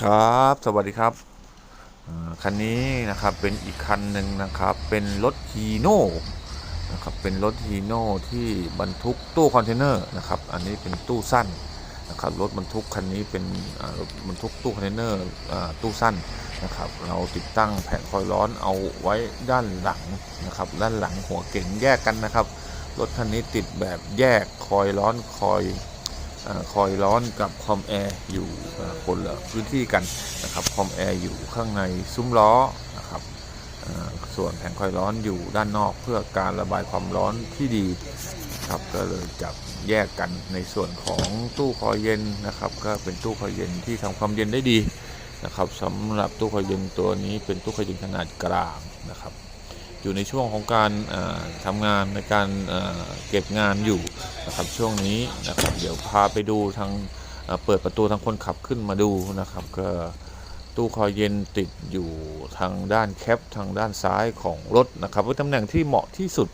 ครับ สวัสดีครับคันนี้นะครับเป็นอีกคันหนึ่งนะครับ เป็นรถฮีโน่นะครับเป็นรถฮีโน่ที่บรรทุกตู้คอนเทนเนอร์นะครับ อันนี้เป็นตู้สั้นนะครับรถบรรทุกคันนี้เป็นรถบรรทุกตู้คอนเทนเนอร์ตู้สั้นนะครับ เราติดตั้งแผงคอยล์ร้อนเอาไว้ด้านหลังนะครับ ด้านหลังหัวเก๋งแยกกันนะครับรถคันนี้ติดแบบแยกคอยร้อนคอย คอยร้อนกับคอมแอร์อยู่คนละพื้นที่กันนะครับคอมแอร์อยู่ข้างในซุ้มล้อนะครับส่วนแผงคอยร้อนอยู่ด้านนอกเพื่อการระบายความร้อนที่ดีนะครับก็เลยจับแยกกันในส่วนของตู้คอยเย็นนะครับ ก็เป็นตู้คอยเย็นที่ทำความเย็นได้ดีนะครับสำหรับตู้คอยเย็นตัวนี้เป็นตู้คอยเย็นขนาดกลางนะครับ อยู่ในช่วงของการเอ่อทำงานในการเก็บงานอยู่นะครับช่วงนี้นะครับเดี๋ยวพาไปดูทางเปิดประตูทางคนขับขึ้นมาดูนะครับก็ตู้คอยเย็นติดอยู่ทางด้านแคปทางด้านซ้ายของรถนะครับเป็นตำแหน่งที่เหมาะที่สุด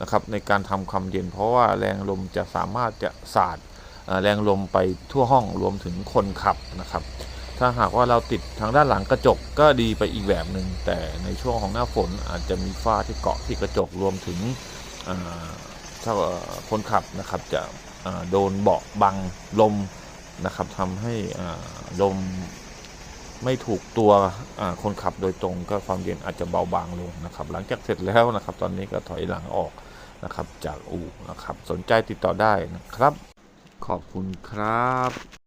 นะครับในการทำความเย็น เพราะว่าแรงลมจะสามารถจะสาดแรงลมไปทั่วห้องรวมถึงคนขับนะครับ ถ้าหากว่าเราติดทางด้านหลังกระจกก็ดีไปอีกแบบหนึ่งแต่ในช่วงของหน้าฝนอาจจะมีฝ้าที่เกาะที่กระจกรวมถึงถ้าคนขับนะครับจะโดนเบาะบังลมนะครับทำให้ลมไม่ถูกตัวคนขับโดยตรง ก็ความเย็นอาจจะเบาบางลงนะครับ หลังจากเสร็จแล้วนะครับ ตอนนี้ก็ถอยหลังออกนะครับจากอู่นะครับ สนใจติดต่อได้นะครับ ขอบคุณครับ